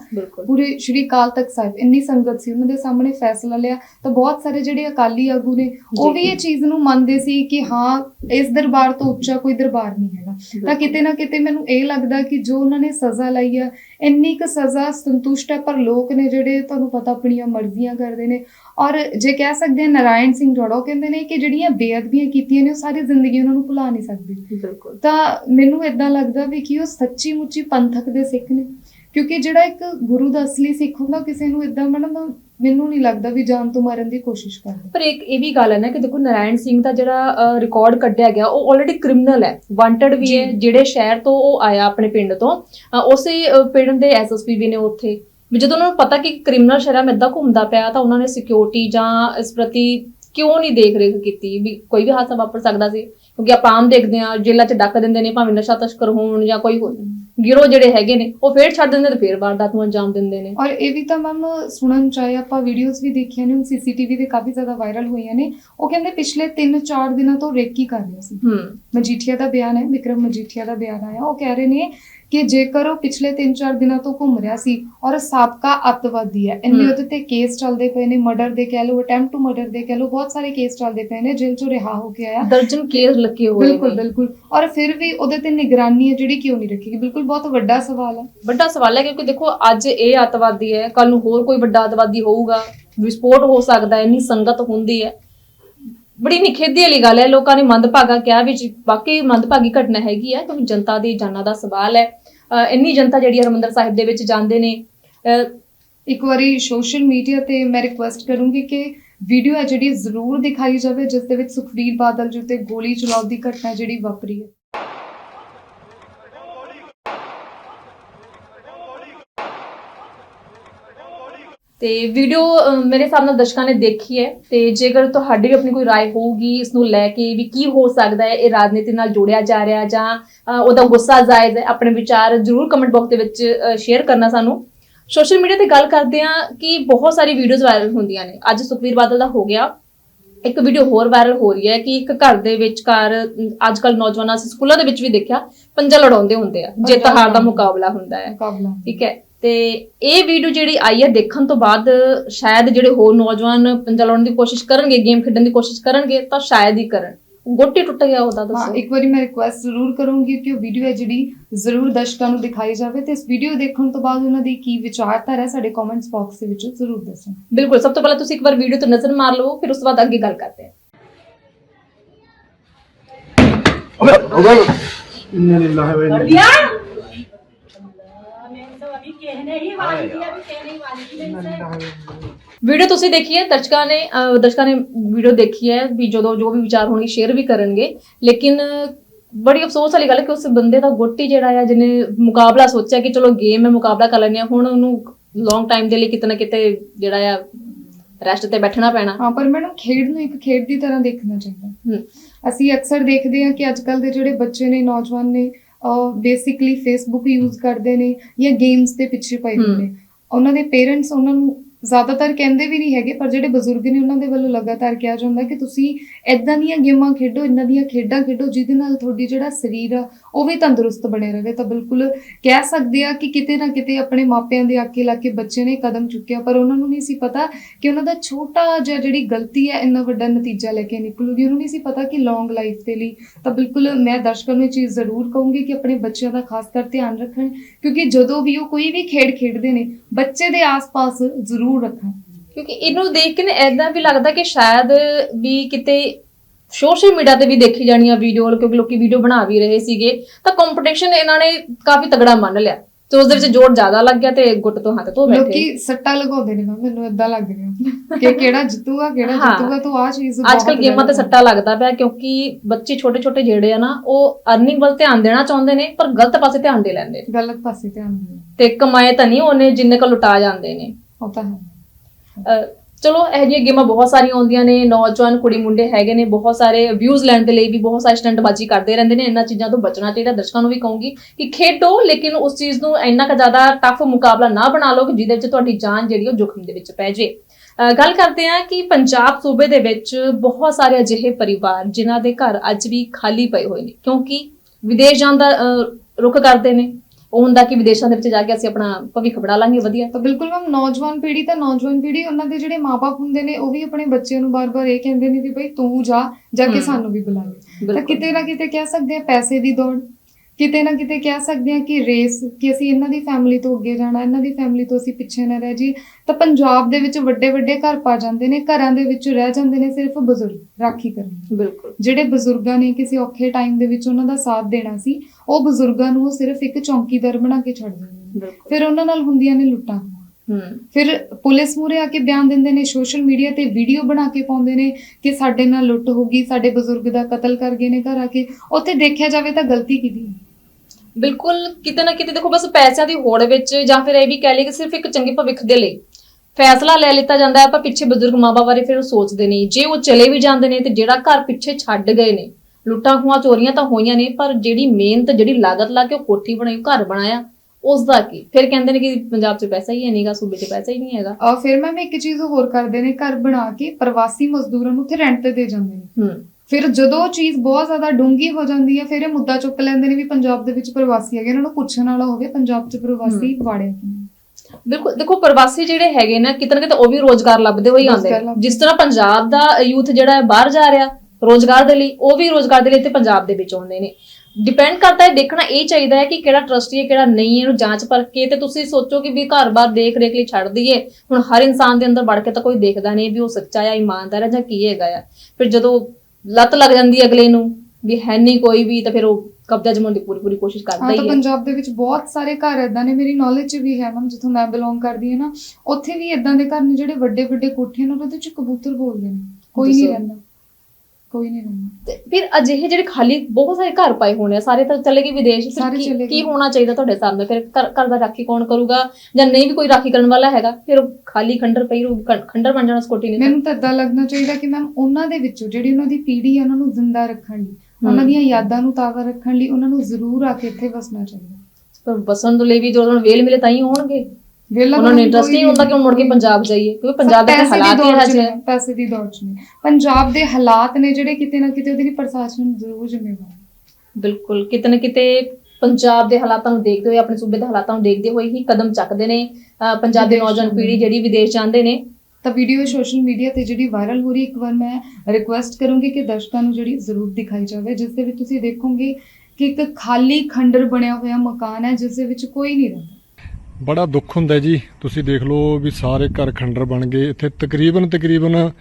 ਪੂਰੇ ਸ਼੍ਰੀ ਅਕਾਲ ਤਖਤ ਸਾਹਿਬ ਇੰਨੀ ਸੰਗਤ ਸੀ ਉਹਨਾਂ ਦੇ ਸਾਹਮਣੇ ਫੈਸਲਾ ਲਿਆ। ਤਾਂ ਬਹੁਤ ਸਾਰੇ ਜਿਹੜੇ ਅਕਾਲੀ ਆਗੂ ਨੇ ਉਹ। ਵੀ ਇਹ ਚੀਜ਼ ਨੂੰ ਮੰਨਦੇ ਸੀ ਕਿ ਹਾਂ ਇਸ ਦਰਬਾਰ ਤੋਂ ਉੱਚਾ ਕੋਈ ਦਰਬਾਰ ਨਹੀਂ ਹੈਗਾ। ਤਾਂ ਕਿਤੇ ਨਾ ਕਿਤੇ ਮੈਨੂੰ ਇਹ ਲੱਗਦਾ ਕਿ ਜੋ ਉਹਨਾਂ ਨੇ ਸਜ਼ਾ ਲਈ ਆ ਇੰਨੀ ਕੁ ਸਜ਼ਾ ਸੰਤੁਸ਼ਟ ਹੈ ਪਰ ਲੋਕ ਨੇ ਜਿਹੜੇ ਤੁਹਾਨੂੰ ਪਤਾ ਆਪਣੀਆਂ ਮਰਜ਼ੀਆਂ ਕਰਦੇ ਨੇ। ਔਰ ਜੇ ਕਹਿ ਸਕਦੇ ਹਾਂ ਨਾਰਾਇਣ ਸਿੰਘ ਜੋੜਾ ਕਹਿੰਦੇ ਨੇ ਕਿ ਜਿਹੜੀਆਂ ਬੇਅਦਬੀਆਂ ਕੀਤੀਆਂ ਨੇ ਉਹ ਸਾਰੀ ਜ਼ਿੰਦਗੀ ਉਹਨਾਂ ਨੂੰ ਭੁਲਾ ਨਹੀਂ ਸਕਦੇ। ਬਿਲਕੁਲ। ਤਾਂ ਮੈਨੂੰ ਇਦਾਂ ਲੱਗਦਾ ਵੀ ਕਿ ਉਹ ਸੱਚੀ ਮੁੱਚੀ ਪੰਥਕ ਦੇ ਸਿੱਖ ਨੇ। ਕਿਉਂਕਿ ਜਿਹੜਾ ਇੱਕ ਗੁਰੂ ਦਾ ਅਸਲੀ ਸਿੱਖ ਹੁੰਦਾ ਕਿਸੇ ਨੂੰ ਇਦਾਂ ਮਤਲਬ ਮੈਨੂੰ ਨਹੀਂ ਲੱਗਦਾ ਵੀ ਜਾਨ ਤੋਂ ਮਾਰਨ ਦੀ ਕੋਸ਼ਿਸ਼ ਕਰਦਾ ਪਰ ਇੱਕ ਇਹ ਵੀ ਗੱਲ ਹੈ ਨਾ ਕਿ ਦੇਖੋ ਨਾਰਾਇਣ ਸਿੰਘ ਦਾ ਜਿਹੜਾ ਰਿਕਾਰਡ ਕੱਢਿਆ ਗਿਆ ਉਹ ਆਲਰੇਡੀ ਕ੍ਰਿਮੀਨਲ ਹੈ। ਵਾਂਟਡ ਵੀ ਹੈ। ਜਿਹੜੇ ਸ਼ਹਿਰ ਤੋਂ ਉਹ ਆਇਆ ਆਪਣੇ ਪਿੰਡ ਤੋਂ। ਉਸੇ ਪਿੰਡ ਦੇ ਐਸਐਸਪੀ ਵੀ ਨੇ ਉੱਥੇ। ਵੀ ਜਦੋਂ ਉਹਨਾਂ ਨੂੰ ਪਤਾ ਕਿ ਕ੍ਰਿਮੀਨਲ ਸ਼ਹਿਰਾਂ ਵਿੱਚ ਇਦਾਂ ਘੁੰਮਦਾ ਪਿਆ ਤਾਂ ਉਹਨਾਂ ਨੇ ਸਿਕਿਉਰਿਟੀ ਜਾਂ ਇਸ ਪ੍ਰਤੀ ਕਿਉਂ ਨਹੀਂ ਦੇਖ ਰੇਖ ਕੀਤੀ? ਵੀ ਕੋਈ ਵੀ ਹਾਦਸਾ ਵਾਪਰ ਸਕਦਾ ਸੀ? ਕਿਉਂਕਿ ਆਪਾਂ ਆਮ ਦੇਖਦੇ ਆ ਜੇਲ੍ਹਾਂ 'ਚ ਡੱਕ ਦਿੰਦੇ ਨੇ ਭਾਵੇਂ ਨਸ਼ਾ ਤਸਕਰ ਹੋਣ ਜਾਂ ਕੋਈ ਹੋਰ। ਗਿਰੋ ਜਿਹੜੇ ਹੈਗੇ ਨੇ ਉਹ ਫੇਰ ਛੱਡ ਦਿੰਦੇ ਤੇ ਫੇਰ ਵਾਰਦਾਤ ਨੂੰ ਅੰਜਾਮ ਦਿੰਦੇ ਨੇ। ਔਰ ਇਹ ਵੀ ਤਾਂ ਮੈਮ ਸੁਣਨ ਚਾਹੇ ਆਪਾਂ ਵੀਡੀਓਜ਼ ਵੀ ਦੇਖੀਆਂ ਨੇ ਸੀਸੀਟੀਵੀ ਤੇ ਕਾਫੀ ਜ਼ਿਆਦਾ ਵਾਇਰਲ ਹੋਈਆਂ ਨੇ। ਉਹ ਕਹਿੰਦੇ ਪਿਛਲੇ 3-4 ਦਿਨਾਂ ਤੋਂ ਰੇਕੀ ਕਰ ਰਿਹਾ ਸੀ। ਹੂੰ। ਮਜੀਠੀਆ ਦਾ ਬਿਆਨ ਹੈ ਵਿਕਰਮ ਮਜੀਠੀਆ ਦਾ ਬਿਆਨ ਆਇਆ ਉਹ ਕਹਿ ਰਹੇ ਨੇ ਕਿ ਜੇਕਰ ਉਹ ਪਿਛਲੇ 3-4 ਦਿਨਾਂ ਤੋਂ ਘੁੰਮ ਰਿਹਾ ਸੀ ਔਰ ਸਾਬਕਾ ਅੱਤਵਾਦੀ ਹੈ ਇੰਨੇ। ਉਹਦੇ ਤੇ ਕੇਸ ਚੱਲਦੇ ਪਏ ਨੇ ਮਰਡਰ ਦੇ ਕਹਿ ਲਓ ਅਟੈਂਪਟ ਟੂ ਮਰਡਰ ਦੇ ਕਹਿ ਲਓ ਬਹੁਤ ਸਾਰੇ ਕੇਸ ਚੱਲਦੇ ਪਏ ਨੇ ਜੇਲ੍ਹ ਚੋਂ ਰਿਹਾ ਹੋ ਕੇ ਆਇਆ। ਦਰਜਨ ਕੇਸ ਲੱਗੇ ਹੋਏ ਬਿਲਕੁਲ ਬਿਲਕੁਲ। ਔਰ ਫਿਰ ਵੀ ਉਹਦੇ ਤੇ ਨਿਗਰਾਨੀ ਹੈ ਜਿਹੜੀ ਕਿਉਂ ਨਹੀਂ ਰੱਖੀ ਗਈ? ਬਿਲਕੁਲ ਬਹੁਤ ਵੱਡਾ ਸਵਾਲ ਹੈ। ਵੱਡਾ ਸਵਾਲ ਹੈ ਕਿਉਂਕਿ ਦੇਖੋ ਅੱਜ ਇਹ ਅੱਤਵਾਦੀ ਹੈ ਕੱਲ ਨੂੰ ਹੋਰ ਕੋਈ ਵੱਡਾ ਅੱਤਵਾਦੀ ਹੋਊਗਾ ਵਿਸਫੋਟ ਹੋ ਸਕਦਾ ਹੈ ਇੰਨੀ ਸੰਗਤ ਹੁੰਦੀ ਹੈ। ਬੜੀ ਨਿਖੇਧੀ ਵਾਲੀ ਗੱਲ ਹੈ। ਲੋਕਾਂ ਨੇ ਮੰਦਭਾਗਾ ਕਿਹਾ ਵੀ ਜੀ, ਵਾਕਈ ਮੰਦਭਾਗੀ ਘਟਨਾ ਹੈਗੀ ਹੈ ਕਿਉਂਕਿ ਜਨਤਾ ਦੀ ਜਾਨਾਂ ਦਾ ਸਵਾਲ ਹੈ। ਅਹ ਇੰਨੀ ਜਨਤਾ ਜਿਹੜੀ ਹਰਮੰਦਰ ਸਾਹਿਬ ਦੇ ਵਿੱਚ ਜਾਂਦੇ ਨੇ। ਅਹ ਇੱਕ ਵਾਰੀ ਸੋਸ਼ਲ ਮੀਡੀਆ ਤੇ ਮੈਂ ਰਿਕੁਐਸਟ ਕਰੂੰਗੀ ਕਿ ਵੀਡੀਓ ਹੈ ਜਿਹੜੀ ਜ਼ਰੂਰ ਦਿਖਾਈ ਜਾਵੇ ਜਿਸ ਦੇ ਵਿੱਚ ਸੁਖਬੀਰ ਬਾਦਲ ਜੀ ਤੇ ਗੋਲੀ ਚਲਾਉਣ ਦੀ ਘਟਨਾ ਜਿਹੜੀ ਵਾਪਰੀ ਹੈ। ਤੇ ਵੀਡੀਓ ਮੇਰੇ ਹਿਸਾਬ ਨਾਲ ਦਰਸ਼ਕਾਂ ਨੇ ਦੇਖੀ ਹੈ ਤੇ ਜੇਕਰ ਤੁਹਾਡੀ ਵੀ ਆਪਣੀ ਕੋਈ رائے ਹੋਊਗੀ ਇਸ ਨੂੰ ਲੈ ਕੇ ਵੀ ਕੀ ਹੋ ਸਕਦਾ ਹੈ ਇਹ ਰਾਜਨੀਤੀ ਨਾਲ ਜੋੜਿਆ ਜਾ ਰਿਹਾ ਜਾਂ ਅ, ਉਹਦਾ ਗੁੱਸਾ ਜਾਇਜ਼ ਹੈ ਆਪਣੇ ਵਿਚਾਰ ਜ਼ਰੂਰ ਕਮੈਂਟ ਬਾਕਸ ਦੇ ਵਿੱਚ ਸ਼ੇਅਰ ਕਰਨਾ ਸਾਨੂੰ ਸੋਸ਼ਲ ਮੀਡੀਆ ਤੇ ਗੱਲ ਕਰਦੇ ਆ ਕਿ ਬਹੁਤ ਸਾਰੀ ਵੀਡੀਓਜ਼ ਵਾਇਰਲ ਹੁੰਦੀਆਂ ਨੇ ਅੱਜ ਸੁਖਵੀਰ ਬਾਦਲ ਦਾ ਹੋ ਗਿਆ ਇੱਕ ਵੀਡੀਓ ਹੋਰ ਵਾਇਰਲ ਹੋ ਰਹੀ ਹੈ ਕਿ ਇੱਕ ਘਰ ਦੇ ਵਿਚਕਾਰ ਅੱਜ ਕੱਲ ਨੌਜਵਾਨਾਂ ਅਸੀਂ ਸਕੂਲਾਂ ਦੇ ਵਿੱਚ ਵੀ ਦੇਖਿਆ ਪੰਜਾ ਲੜਾਉਂਦੇ ਹੁੰਦੇ ਆ ਜਿੱਤ ਹਾਰ ਦਾ ਮੁਕਾਬਲਾ ਹੁੰਦਾ ਹੈ ਮੁਕਾਬਲਾ ਠੀਕ ਹੈ ਤੇ ਇਹ ਵੀਡੀਓ ਜਿਹੜੀ ਆਈ ਹੈ ਦੇਖਣ ਤੋਂ ਬਾਅਦ ਸ਼ਾਇਦ ਜਿਹੜੇ ਹੋਰ ਨੌਜਵਾਨ ਪੰਜਾ ਲਾਉਣ ਦੀ ਕੋਸ਼ਿਸ਼ ਕਰਨਗੇ ਗੇਮ ਖੇਡਣ ਦੀ ਕੋਸ਼ਿਸ਼ ਕਰਨਗੇ ਤਾਂ ਸ਼ਾਇਦ ਹੀ ਕਰਨ। ਗੋਟੀ ਟੁੱਟ ਗਿਆ ਉਹਦਾ ਹਾਂ ਦੱਸੋ। ਇੱਕ ਵਾਰੀ ਮੈਂ ਰਿਕੁਐਸਟ ਜ਼ਰੂਰ ਕਰੂੰਗੀ ਕਿ ਉਹ ਵੀਡੀਓ ਹੈ ਜਿਹੜੀ ਜ਼ਰੂਰ ਦਰਸ਼ਕਾਂ ਨੂੰ ਦਿਖਾਈ ਜਾਵੇ ਤੇ ਇਸ ਵੀਡੀਓ ਦੇਖਣ ਤੋਂ ਬਾਅਦ ਉਹਨਾਂ ਦੀ ਕੀ ਵਿਚਾਰਧਾਰਾ ਹੈ ਸਾਡੇ ਕਮੈਂਟਸ ਬਾਕਸ ਦੇ ਵਿੱਚ ਜ਼ਰੂਰ ਦੱਸੋ। ਬਿਲਕੁਲ ਸਭ ਤੋਂ ਪਹਿਲਾਂ ਤੁਸੀਂ ਇੱਕ ਵਾਰ ਵੀਡੀਓ ਤੇ ਨਜ਼ਰ ਮਾਰ ਲਓ ਫਿਰ ਉਸ ਤੋਂ ਬਾਅਦ ਅੱਗੇ ਗੱਲ ਕਰਦੇ ਹਾਂ। ਵੀਡੀਓ ਤੁਸੀਂ ਦੇਖੀ ਹੈ ਦਰਸ਼ਕਾਂ ਨੇ ਦਰਸ਼ਕਾਂ ਨੇ ਵੀਡੀਓ ਦੇਖੀ ਹੈ ਵੀ ਜਦੋਂ ਜੋ ਵੀ ਵਿਚਾਰ ਹੋਣਗੇ ਸ਼ੇਅਰ ਵੀ ਕਰਨਗੇ। ਲੇਕਿਨ ਬੜੀ ਅਫਸੋਸ ਵਾਲੀ ਗੱਲ ਕਿ ਉਸ ਬੰਦੇ ਦਾ ਗੁੱਟ ਜਿਹੜਾ ਆ ਜਿਹਨੇ ਮੁਕਾਬਲਾ ਸੋਚਿਆ ਕਿ ਚਲੋ ਗੇਮ ਹੈ ਮੁਕਾਬਲਾ ਕਰ ਲੈਣੀ ਹਾਂ ਹੁਣ ਉਹਨੂੰ ਲੌਂਗ ਟਾਈਮ ਦੇ ਲਈ ਕਿਤੇ ਨਾ ਕਿਤੇ ਜਿਹੜਾ ਆ ਰੈਸਟ ਤੇ ਬੈਠਣਾ ਪੈਣਾ। ਹਾਂ ਪਰ ਮੈਡਮ ਖੇਡ ਨੂੰ ਇੱਕ ਖੇਡ ਦੀ ਤਰ੍ਹਾਂ ਦੇਖਣਾ ਚਾਹੀਦਾ। ਅਸੀਂ ਅਕਸਰ ਦੇਖਦੇ ਹਾਂ ਕਿ ਅੱਜ ਕੱਲ ਦੇ ਜਿਹੜੇ ਬੱਚੇ ਨੇ ਨੌਜਵਾਨ ਨੇ ਬੇਸਿਕਲੀ ਫੇਸਬੁੱਕ ਯੂਜ਼ ਕਰਦੇ ਨੇ ਜਾਂ ਗੇਮਸ ਦੇ ਪਿੱਛੇ ਪਏ। ਹੁੰਦੇ ਨੇ ਉਹਨਾਂ ਦੇ ਪੇਰੈਂਟਸ ਉਹਨਾਂ ਨੂੰ ਜ਼ਿਆਦਾਤਰ ਕਹਿੰਦੇ ਵੀ ਨਹੀਂ ਹੈਗੇ ਪਰ ਜਿਹੜੇ ਬਜ਼ੁਰਗ ਨੇ ਉਹਨਾਂ ਦੇ ਵੱਲੋਂ ਲਗਾਤਾਰ ਕਿਹਾ ਜਾਂਦਾ ਕਿ ਤੁਸੀਂ ਇਦਾਂ ਦੀਆਂ ਗੇਮਾਂ ਖੇਡੋ ਇੰਨਾਂ ਦੀਆਂ ਖੇਡਾਂ ਖੇਡੋ ਜਿਹਦੇ ਨਾਲ ਤੁਹਾਡੀ ਜਿਹੜਾ ਸਰੀਰ ਆ ਉਹ ਵੀ ਤੰਦਰੁਸਤ ਬਣੇ ਰਹੇ, ਤਾਂ ਬਿਲਕੁਲ ਕਹਿ ਸਕਦੇ ਆ ਕਿ ਕਿਤੇ ਨਾ ਕਿਤੇ ਆਪਣੇ ਮਾਪਿਆਂ ਦੇ ਆਕੇ ਲਾ ਕੇ ਬੱਚੇ ਨੇ ਕਦਮ ਚੁੱਕਿਆ ਪਰ ਉਹਨਾਂ ਨੂੰ ਨਹੀਂ ਸੀ ਪਤਾ ਕਿ ਉਹਨਾਂ ਦਾ ਛੋਟਾ ਜਿਹਾ ਜਿਹੜੀ ਗਲਤੀ ਹੈ, ਇੰਨਾ ਵੱਡਾ ਨਤੀਜਾ ਲੈ ਕੇ ਨਿਕਲੂਗੀ। ਉਹਨੂੰ ਨਹੀਂ ਸੀ ਪਤਾ ਕਿ ਲੌਂਗ ਲਾਈਫ ਦੇ ਲਈ, ਤਾਂ ਬਿਲਕੁਲ ਮੈਂ ਦਰਸ਼ਕਾਂ ਨੂੰ ਇਹ ਚੀਜ਼ ਜ਼ਰੂਰ ਕਹੂੰਗੀ ਕਿ ਆਪਣੇ ਬੱਚਿਆਂ ਦਾ ਖਾਸ ਕਰ ਧਿਆਨ ਰੱਖਣ, ਕਿਉਂਕਿ ਜਦੋਂ ਵੀ ਉਹ ਕੋਈ ਵੀ ਖੇਡ ਖੇਡਦੇ ਨੇ, ਬੱਚੇ ਦੇ ਆਸ-ਪਾਸ ਜ਼ਰੂਰ ਰੱਖਣ। ਕਿਉਂਕਿ ਇਹਨੂੰ ਦੇਖ ਕੇ ਨਾ ਐਦਾਂ ਵੀ ਲੱਗਦਾ ਕਿ ਸ਼ਾਇਦ ਵੀ ਕਿਤੇ ਸੋਸ਼ਲ ਮੀਡੀਆ ਤੇ ਵੀ ਦੇਖੀ ਜਾਣੀ ਆ ਵੀਡੀਓ ਕਿਉਂਕਿ ਲੋਕੀ ਵੀਡੀਓ ਬਣਾ ਵੀ ਰਹੇ ਸੀਗੇ ਤਾਂ ਕੰਪੀਟੀਸ਼ਨ ਇਹਨਾਂ ਨੇ ਕਾਫੀ ਤਗੜਾ ਮੰਨ ਲਿਆ। ਤੇ ਉਸ ਦੇ ਵਿੱਚ ਜ਼ੋਰ ਜ਼ਿਆਦਾ ਲੱਗ ਗਿਆ ਤੇ ਗੁੱਟ ਤੋਂ ਹੱਥ ਧੋ ਬੈਠੇ। ਲੋਕੀ ਸੱਟਾ ਲਗਾਉਂਦੇ ਨੇ ਮੈਨੂੰ ਇਦਾਂ ਲੱਗ ਰਿਹਾ ਕਿ <laughs> ਕਿਹੜਾ ਜਿੱਤੂਗਾ ਕਿਹੜਾ। ਜਿੱਤੂਗਾ ਤਾਂ ਆਹ ਚੀਜ਼ ਅੱਜ ਕੱਲ ਗੇਮਾਂ ਤੇ ਸੱਟਾ ਲੱਗਦਾ ਪਿਆ ਕਿਉਂਕਿ ਬੱਚੇ ਛੋਟੇ ਛੋਟੇ ਜਿਹੜੇ ਆ ਨਾ ਉਹ ਅਰਨਿੰਗ ਵੱਲ ਧਿਆਨ ਦੇਣਾ ਚਾਹੁੰਦੇ ਨੇ ਪਰ ਗਲਤ ਪਾਸੇ ਧਿਆਨ ਦੇ ਲੈਂਦੇ ਨੇ। ਗਲਤ ਪਾਸੇ ਧਿਆਨ ਦਿਓ ਤੇ ਕਮਾਏ ਤਾਂ ਨਹੀਂ ਉਹਨੇ ਜਿੰਨੇ ਕੁ ਲੁਟਾ ਜਾਂਦੇ ਨੇ। ਉਹ ਤਾਂ ਹੈ। ਚਲੋ ਇਹ ਜਿਹੀਆਂ ਗੇਮਾਂ ਬਹੁਤ ਸਾਰੀਆਂ ਆਉਂਦੀਆਂ ਨੇ ਨੌਜਵਾਨ ਕੁੜੀ ਮੁੰਡੇ ਹੈਗੇ ਨੇ ਬਹੁਤ ਸਾਰੇ ਵਿਊਜ਼ ਲੈਣ ਦੇ ਲਈ ਵੀ ਬਹੁਤ ਸਾਰੇ ਸਟੰਟਬਾਜ਼ੀ ਕਰਦੇ ਰਹਿੰਦੇ ਨੇ ਇਹਨਾਂ ਚੀਜ਼ਾਂ ਤੋਂ ਬਚਣਾ ਚਾਹੀਦਾ ਦਰਸ਼ਕਾਂ ਨੂੰ ਵੀ ਕਹੂੰਗੀ ਕਿ ਖੇਡੋ ਲੇਕਿਨ ਉਸ ਚੀਜ਼ ਨੂੰ ਇੰਨਾ ਕੁ ਜ਼ਿਆਦਾ ਟਫ ਮੁਕਾਬਲਾ ਨਾ ਬਣਾ ਲਓ ਕਿ ਜਿਹਦੇ ਵਿੱਚ ਤੁਹਾਡੀ ਜਾਨ ਜਿਹੜੀ ਉਹ ਜੋਖਮ ਦੇ ਵਿੱਚ ਪੈ ਜੇ। ਅਹ ਗੱਲ ਕਰਦੇ ਹਾਂ ਕਿ ਪੰਜਾਬ ਸੂਬੇ ਦੇ ਵਿੱਚ ਬਹੁਤ ਸਾਰੇ ਅਜਿਹੇ ਪਰਿਵਾਰ ਜਿਨ੍ਹਾਂ ਦੇ ਘਰ ਅੱਜ ਵੀ ਖਾਲੀ ਪਏ ਹੋਏ ਨੇ ਕਿਉਂਕਿ ਵਿਦੇਸ਼ ਜਾਣ ਦਾ ਅਹ, ਕਰਦੇ ਨੇ ਉਹ ਹੁੰਦਾ ਕਿ ਵਿਦੇਸ਼ਾਂ ਦੇ ਵਿੱਚ ਜਾ ਕੇ ਅਸੀਂ ਆਪਣਾ ਭਵਿੱਖ ਬਣਾ ਲਾਂਗੇ ਵਧੀਆ ਤਾਂ ਬਿਲਕੁਲ ਮੈਮ ਨੌਜਵਾਨ ਪੀੜ੍ਹੀ ਤਾਂ ਨੌਜਵਾਨ ਪੀੜ੍ਹੀ ਉਹਨਾਂ ਦੇ ਜਿਹੜੇ ਮਾਪੇ ਹੁੰਦੇ ਨੇ ਉਹ ਵੀ ਆਪਣੇ ਬੱਚਿਆਂ ਨੂੰ ਬਾਰ-ਬਾਰ ਇਹ ਕਹਿੰਦੇ ਨੇ ਵੀ ਭਾਈ ਤੂੰ ਜਾ ਜਾ ਕੇ। ਸਾਨੂੰ ਵੀ ਬੁਲਾ ਲੈ ਤਾਂ। ਕਿਤੇ ਨਾ ਕਿਤੇ ਕਹਿ ਸਕਦੇ ਆ ਪੈਸੇ ਦੀ ਦੌੜ ਕਿਤੇ ਨਾ ਕਿਤੇ ਕਹਿ ਸਕਦੇ ਆ ਕਿ ਰੇਸ ਕਿ ਅਸੀਂ ਇਹਨਾਂ ਦੀ ਫੈਮਿਲੀ ਤੋਂ ਅੱਗੇ ਜਾਣਾ ਇਹਨਾਂ ਦੀ ਫੈਮਿਲੀ ਤੋਂ ਅਸੀਂ ਪਿੱਛੇ ਨਾ ਰਹਿ ਜੀ ਤਾਂ ਪੰਜਾਬ ਦੇ ਵਿੱਚ ਵੱਡੇ ਵੱਡੇ ਘਰ ਪਾ ਜਾਂਦੇ ਨੇ ਘਰਾਂ ਦੇ ਵਿੱਚ ਰਹਿ ਜਾਂਦੇ ਨੇ ਸਿਰਫ ਬਜ਼ੁਰਗ ਰਾਖੀ ਕਰਨ ਬਿਲਕੁਲ। ਜਿਹੜੇ ਬਜ਼ੁਰਗਾਂ ਨੇ ਕਿਸੇ ਔਖੇ ਟਾਈਮ ਦੇ ਵਿੱਚ ਉਹਨਾਂ ਦਾ ਸਾਥ ਦੇਣਾ ਸੀ ਉਹ ਬਜ਼ੁਰਗਾਂ ਨੂੰ ਸਿਰਫ ਇੱਕ ਚੌਕੀਦਾਰ ਬਣਾ ਕੇ ਛੱਡ ਦਿੰਦੇ ਨੇ। ਫਿਰ ਉਹਨਾਂ ਨਾਲ ਹੁੰਦੀਆਂ ਨੇ ਲੁੱਟਾਂ। ਹੂੰ। ਫਿਰ ਪੁਲਿਸ ਮੂਰੇ ਆ ਕੇ ਬਿਆਨ ਦਿੰਦੇ ਨੇ ਸੋਸ਼ਲ ਮੀਡੀਆ ਤੇ ਵੀਡੀਓ ਬਣਾ ਕੇ ਪਾਉਂਦੇ ਨੇ ਕਿ ਸਾਡੇ ਨਾਲ ਲੁੱਟ ਹੋ ਗਈ ਸਾਡੇ ਬਜ਼ੁਰਗ ਦਾ ਕਤਲ ਕਰ ਗਏ ਨੇ ਘਰ ਆ ਕੇ। ਉੱਥੇ ਦੇਖਿਆ ਜਾਵੇ ਤਾਂ ਗਲਤੀ ਕਿਹਦੀ ਹੈ? ਬਿਲਕੁਲ ਕਿਤੇ ਨਾ ਕਿਤੇ ਦੇਖੋ ਬਸ ਪੈਸਿਆਂ ਦੀ ਹੋੜ ਵਿੱਚ ਜਾਂ ਫਿਰ ਇਹ ਵੀ ਕਹਿ ਲਈਏ ਕਿ ਸਿਰਫ ਇੱਕ ਚੰਗੇ ਭਵਿੱਖ ਦੇ ਲਈ ਫੈਸਲਾ ਲੈ ਲਿੱਤਾ ਜਾਂਦਾ ਹੈ ਪਰ ਪਿੱਛੇ ਬਜ਼ੁਰਗ ਮਾਪੇ ਬਾਰੇ ਫਿਰ ਉਹ ਸੋਚਦੇ ਨਹੀਂ ਜੇ ਉਹ ਚਲੇ ਵੀ ਜਾਂਦੇ ਨੇ ਤੇ ਜਿਹੜਾ ਘਰ ਪਿੱਛੇ ਛੱਡ ਗਏ ਨੇ ਲੁੱਟਾਂ ਖੋਹਾਂ ਚੋਰੀਆਂ ਤਾਂ ਹੋਈਆਂ ਨੇ ਪਰ ਜਿਹੜੀ ਮਿਹਨਤ ਜਿਹੜੀ ਲਾਗਤ ਲਾ ਕੇ ਉਹ ਕੋਠੀ ਬਣਾਈ ਘਰ ਬਣਾਇਆ ਉਸ ਦਾ ਕੀ? ਫਿਰ ਕਹਿੰਦੇ ਨੇ ਕਿ ਪੰਜਾਬ 'ਚ ਪੈਸਾ ਹੀ ਹੈ ਨਹੀਂਗਾ ਸੂਬੇ 'ਚ ਪੈਸਾ ਹੀ ਨਹੀਂ ਹੈਗਾ। ਆ ਫਿਰ ਮੈਂ ਇੱਕ ਚੀਜ਼ ਹੋਰ ਕਰਦੇ ਨੇ ਘਰ ਬਣਾ ਕੇ ਪ੍ਰਵਾਸੀ ਮਜ਼ਦੂਰਾਂ ਨੂੰ ਉੱਥੇ ਰੈਂਟ ਤੇ ਦੇ ਜਾਂਦੇ ਨੇ। ਹੂੰ। ਫਿਰ ਜਦੋਂ ਚੀਜ਼ ਬਹੁਤ ਜ਼ਿਆਦਾ ਡੂੰਗੀ ਹੋ ਜਾਂਦੀ ਹੈ ਫਿਰ ਇਹ ਮੁੱਦਾ ਚੁੱਕ ਲੈਂਦੇ ਨੇ ਵੀ ਪੰਜਾਬ ਦੇ ਵਿੱਚ ਪ੍ਰਵਾਸੀ ਹੈਗੇ ਇਹਨਾਂ ਨੂੰ ਪੁੱਛਣ ਵਾਲਾ ਹੋਵੇ ਪੰਜਾਬ 'ਚ ਪ੍ਰਵਾਸੀ ਕਿਉਂ ਬਿਲਕੁਲ ਦੇਖੋ ਪ੍ਰਵਾਸੀ ਜਿਹੜੇ ਹੈਗੇ ਨਾ ਕਿਤੇ ਨਾ ਕਿਤੇ ਉਹ ਵੀ ਰੋਜ਼ਗਾਰ ਲੱਭਦੇ ਹੋਈ ਆਉਂਦੇ। ਜਿਸ ਤਰ੍ਹਾਂ ਪੰਜਾਬ ਦਾ ਯੂਥ ਜਿਹੜਾ ਹੈ ਬਾਹਰ ਜਾ ਰਿਹਾ ਰੋਜ਼ਗਾਰ ਦੇ ਲਈ ਉਹ ਵੀ ਰੋਜ਼ਗਾਰ ਦੇ ਲਈ ਇੱਥੇ ਪੰਜਾਬ ਦੇ ਵਿੱਚ ਆਉਂਦੇ ਨੇ। ਡਿਪੈਂਡ ਕਰਦਾ ਹੈ ਦੇਖਣਾ ਇਹ ਚਾਹੀਦਾ ਹੈ ਕਿ ਕਿਹੜਾ ਟਰਸਟੀ ਹੈ ਕਿਹੜਾ ਨਹੀਂ ਹੈ ਇਹਨੂੰ ਜਾਂਚ ਪਰਖ ਕੇ ਤੇ ਤੁਸੀਂ ਸੋਚੋ ਕਿ ਵੀ ਘਰ-ਬਾਰ ਦੇਖ ਰੇਖ ਲਈ ਛੱਡ ਦਈਏ। ਹੁਣ ਹਰ ਇਨਸਾਨ ਦੇ ਅੰਦਰ ਵੜ ਕੇ ਤਾਂ ਕੋਈ ਦੇਖਦਾ ਨਹੀਂ ਵੀ ਉਹ ਸੱਚਾ ਹੈ ਇਮਾਨਦਾਰ ਹੈ ਜਾਂ ਕੀ ਹੈਗਾ ਆ। ਫਿਰ ਜਦੋਂ ਲੱਤ ਲੱਗ ਜਾਂਦੀ ਹੈ ਅਗਲੇ ਨੂੰ ਵੀ ਹੈ ਨਹੀਂ ਕੋਈ ਵੀ ਤਾਂ ਫਿਰ ਉਹ ਕਬਜ਼ਾ ਜਮਾਉਣ ਦੀ ਪੂਰੀ ਪੂਰੀ ਕੋਸ਼ਿਸ਼ ਕਰਦਾ ਹਾਂ ਤਾਂ ਹੀ ਹੈ ਪੰਜਾਬ ਦੇ ਵਿੱਚ ਬਹੁਤ ਸਾਰੇ ਘਰ ਇਦਾਂ ਨੇ ਮੇਰੀ ਨੌਲੇਜ 'ਚ ਵੀ ਹੈ ਮੈਮ ਜਿੱਥੋਂ ਮੈਂ ਬਿਲੋਂਗ ਕਰਦੀ ਹਾਂ ਨਾ ਉੱਥੇ ਵੀ ਇਦਾਂ ਦੇ ਘਰ ਨੇ ਜਿਹੜੇ ਵੱਡੇ ਵੱਡੇ ਕੋਠੇ ਨੇ ਉਹਦੇ 'ਚ ਕਬੂਤਰ ਬੋਲਦੇ ਨੇ ਕੋਈ ਨਹੀਂ ਦੱਸੋ। ਰਹਿੰਦਾ ਕੋਈ ਨਹੀਂ ਰਹਿੰਦਾ ਤੇ ਫਿਰ ਅਜਿਹੇ ਜਿਹੜੇ ਖਾਲੀ ਬਹੁਤ ਸਾਰੇ ਘਰ ਪਏ ਹੋਣੇ ਆ ਸਾਰੇ ਤਾਂ ਚਲੇ ਗਏ ਵਿਦੇਸ਼ ਫਿਰ ਸਾਰੇ ਕੀ- ਚਲੇ ਕੀ ਗਏ। ਹੋਣਾ ਚਾਹੀਦਾ ਤੁਹਾਡੇ ਸਾਹਮਣੇ ਫਿਰ ਘਰ ਘਰ ਦਾ ਰਾਖੀ ਕੌਣ ਕਰੂਗਾ? ਜਾਂ ਨਹੀਂ ਵੀ ਕੋਈ ਰਾਖੀ ਕਰਨ ਵਾਲਾ ਹੈਗਾ? ਫਿਰ ਉਹ ਖਾਲੀ ਖੰਡਰ ਪਈ ਰਹੂ ਖੰ- ਖੰਡਰ ਬਣ ਜਾਣਾ ਸਕੋਟੀ ਨੇ ਮੈਨੂੰ ਤਾਂ ਇਦਾਂ ਲੱਗਣਾ ਚਾਹੀਦਾ ਕਿ ਮੈਮ ਉਹਨਾਂ ਦੇ ਵਿੱਚੋਂ ਜਿਹੜੀ ਉਹਨਾਂ ਦੀ ਪੀੜ੍ਹੀ ਹੈ ਉਹਨਾਂ ਨੂੰ ਜ਼ਿੰਦਾ ਰੱਖਣ ਲਈ ਉਹਨਾਂ ਦੀਆਂ ਯਾਦਾਂ ਨੂੰ ਤਾਜ਼ਾ ਰੱਖਣ ਲਈ ਉਹਨਾਂ ਨੂੰ ਜ਼ਰੂਰ ਆ ਕੇ ਇੱਥੇ ਵਸਣਾ ਚਾਹੀਦਾ। ਪਰ ਬਸਣ ਦੇ ਲਈ ਵੀ ਜਦੋਂ ਵੇਲ ਮਿਲੇ ਤਾਂ ਹੀ ਹੋਣਗੇ। ਵਿਹਲਾ ਉਹਨਾਂ ਨੂੰ ਇੰਟਰਸਟ ਨਹੀਂ ਹੁੰਦਾ ਕਿ ਉਹ ਮੁੜ ਕੇ ਪੰਜਾਬ ਜਾਈਏ? ਕਿਉਂਕਿ ਪੰਜਾਬ ਦੇ ਹਾਲਾਤ ਹੀ ਨੇ, ਪੈਸੇ ਦੀ ਦੌੜ 'ਚ ਨੇ। ਪੰਜਾਬ ਦੇ ਹਾਲਾਤ ਨੇ ਜਿਹੜੇ ਕਿਤੇ ਨਾ ਕਿਤੇ ਉਹਦੇ ਲਈ ਪ੍ਰਸ਼ਾਸਨ ਜ਼ਰੂਰ ਜ਼ਿੰਮੇਵਾਰ ਬਿਲਕੁਲ ਕਿਤੇ ਨਾ ਕਿਤੇ ਪੰਜਾਬ ਦੇ ਹਾਲਾਤਾਂ ਨੂੰ ਦੇਖਦੇ ਹੋਏ ਆਪਣੇ ਸੂਬੇ ਦੇ ਹਾਲਾਤਾਂ ਨੂੰ ਦੇਖਦੇ ਹੋਏ ਹੀ ਕਦਮ ਚੱਕਦੇ ਨੇ। ਪੰਜਾਬ ਦੇ ਨੌਜਵਾਨ ਪੀੜ੍ਹੀ। ਜਿਹੜੀ ਵਿਦੇਸ਼ ਜਾਂਦੇ ਨੇ। ਤਾਂ ਵੀਡੀਓ ਸੋਸ਼ਲ ਮੀਡੀਆ ਤੇ ਜਿਹੜੀ ਵਾਇਰਲ ਹੋ ਰਹੀ ਇੱਕ ਵਾਰ ਮੈਂ ਰਿਕੁਐਸਟ ਕਰੂੰਗੀ ਕਿ ਦਰਸ਼ਕਾਂ ਨੂੰ ਜਿਹੜੀ ਜ਼ਰੂਰ ਦਿਖਾਈ ਜਾਵੇ ਜਿਸ ਦੇ ਵਿੱਚ ਤੁਸੀਂ ਦੇਖੋਗੇ ਕਿ ਇੱਕ ਖਾਲੀ ਖੰਡਰ ਬਣਿਆ ਹੋਇਆ ਮਕਾਨ ਹੈ ਜਿਸ ਦੇ ਵਿੱਚ ਕੋਈ ਨਹੀਂ ਰਹਿੰਦਾ। ਬੜਾ ਦੁੱਖ ਹੁੰਦਾ ਜੀ। ਤੁਸੀਂ ਦੇਖ ਲਓ ਵੀ ਸਾਰੇ ਘਰ ਖੰਡਰ ਬਣ ਗਏ। ਇੱਥੇ ਤਕਰੀਬਨ ਤਕਰੀਬਨ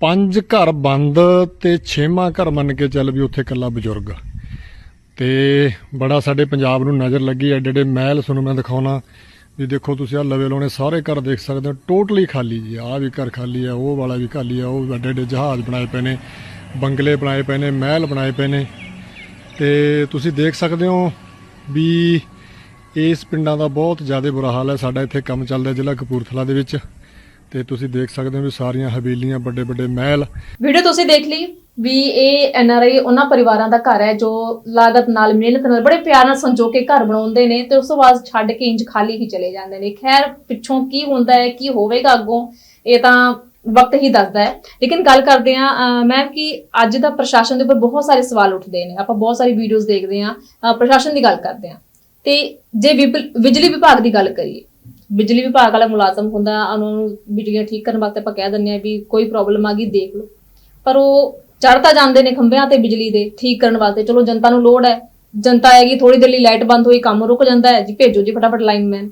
ਪੰਜ ਘਰ ਬੰਦ ਤੇ ਛੇਵਾਂ ਘਰ ਮੰਨ ਕੇ ਚੱਲ ਵੀ ਉੱਥੇ ਇਕੱਲਾ ਬਜ਼ੁਰਗ ਤੇ ਬੜਾ ਸਾਡੇ ਪੰਜਾਬ ਨੂੰ ਨਜ਼ਰ ਲੱਗੀ। ਐਡੇ ਐਡੇ ਮਹਿਲ ਤੁਹਾਨੂੰ ਮੈਂ ਦਿਖਾਉਣਾ। ਵੀ ਦੇਖੋ ਤੁਸੀਂ ਆ ਲਵੇ ਲੋਨੇ ਸਾਰੇ ਘਰ ਦੇਖ ਸਕਦੇ ਹੋ। ਟੋਟਲੀ ਖਾਲੀ ਜੀ। ਆਹ ਵੀ ਘਰ ਖਾਲੀ ਆ, ਉਹ ਵਾਲਾ ਵੀ ਖਾਲੀ ਆ, ਉਹ ਐਡੇ ਐਡੇ ਜਹਾਜ਼ ਬਣਾਏ ਪਏ ਨੇ, ਬੰਗਲੇ ਬਣਾਏ ਪਏ ਨੇ, ਮਹਿਲ ਬਣਾਏ ਪਏ ਨੇ। ਤੇ ਤੁਸੀਂ ਦੇਖ ਸਕਦੇ ਹੋ ਵੀ ਇਸ ਪਿੰਡਾਂ ਦਾ ਬਹੁਤ ਜ਼ਿਆਦਾ ਬੁਰਾ ਹਾਲ ਹੈ। ਸਾਡਾ ਇੱਥੇ ਕੰਮ ਚੱਲਦਾ ਜ਼ਿਲ੍ਹਾ ਕਪੂਰਥਲਾ ਦੇ ਵਿੱਚ ਤੇ ਤੁਸੀਂ ਦੇਖ ਸਕਦੇ ਹੋ ਵੀ ਸਾਰੀਆਂ ਹਵੇਲੀਆਂ, ਵੱਡੇ ਵੱਡੇ ਮਹਿਲ। ਵੀਡੀਓ ਤੁਸੀਂ ਦੇਖ ਲਈ ਵੀ ਇਹ ਐਨਆਰਆਈ ਉਹਨਾਂ ਪਰਿਵਾਰਾਂ ਦਾ ਘਰ ਹੈ ਜੋ ਲਾਗਤ ਨਾਲ, ਮਿਹਨਤ ਨਾਲ, ਬੜੇ ਪਿਆਰ ਨਾਲ ਸੰਜੋ ਕੇ ਘਰ ਬਣਾਉਂਦੇ ਨੇ ਤੇ ਉਸ ਤੋਂ ਬਾਅਦ ਛੱਡ ਕੇ ਇੰਜ ਖਾਲੀ ਹੀ ਚਲੇ ਜਾਂਦੇ ਨੇ। ਖੈਰ, ਪਿੱਛੋਂ ਕੀ ਹੁੰਦਾ ਹੈ, ਕੀ ਹੋਵੇਗਾ ਅੱਗੋਂ, ਇਹ ਤਾਂ ਵਕਤ ਹੀ ਦੱਸਦਾ ਹੈ। ਲੇਕਿਨ ਗੱਲ ਕਰਦੇ ਆ ਮੈਮ ਕਿ ਅੱਜ ਦਾ ਪ੍ਰਸ਼ਾਸਨ ਦੇ ਉੱਪਰ ਬਹੁਤ ਸਾਰੇ ਸਵਾਲ ਉੱਠਦੇ ਨੇ। ਆਪਾਂ ਬਹੁਤ ਸਾਰੀ ਵੀਡੀਓਜ਼ ਦੇਖਦੇ ਆ ਪ੍ਰਸ਼ਾਸਨ ਦੀ ਗੱਲ ਕਰਦੇ ਆ ਤੇ ਜੇ ਬਿਜਲੀ ਵਿਭਾਗ ਦੀ ਗੱਲ ਕਰੀਏ ਬਿਜਲੀ ਵਿਭਾਗ ਵਾਲਾ ਮੁਲਾਜ਼ਮ ਹੁੰਦਾ ਉਹਨਾਂ ਨੂੰ ਬਿਜਲੀਆਂ ਠੀਕ ਕਰਨ ਵਾਸਤੇ ਆਪਾਂ ਕਹਿ ਦਿੰਦੇ ਆ ਵੀ ਕੋਈ ਪ੍ਰੋਬਲਮ ਆ ਗਈ ਦੇਖ ਲਓ। ਪਰ ਉਹ ਚੜ੍ਹਤਾ ਜਾਂਦੇ ਨੇ ਖੰਭਿਆਂ ਤੇ ਬਿਜਲੀ ਦੇ ਠੀਕ ਕਰਨ ਵਾਸਤੇ ਚਲੋ ਜਨਤਾ ਨੂੰ ਲੋੜ ਹੈ ਜਨਤਾ ਆਏਗੀ ਥੋੜੀ ਦੇਰ ਲਈ ਲਾਈਟ ਬੰਦ ਹੋਈ ਕੰਮ ਰੁਕ ਜਾਂਦਾ ਹੈ ਜੀ ਭੇਜੋ ਜੀ ਫਟਾਫਟ ਲਾਈਨਮੈਨ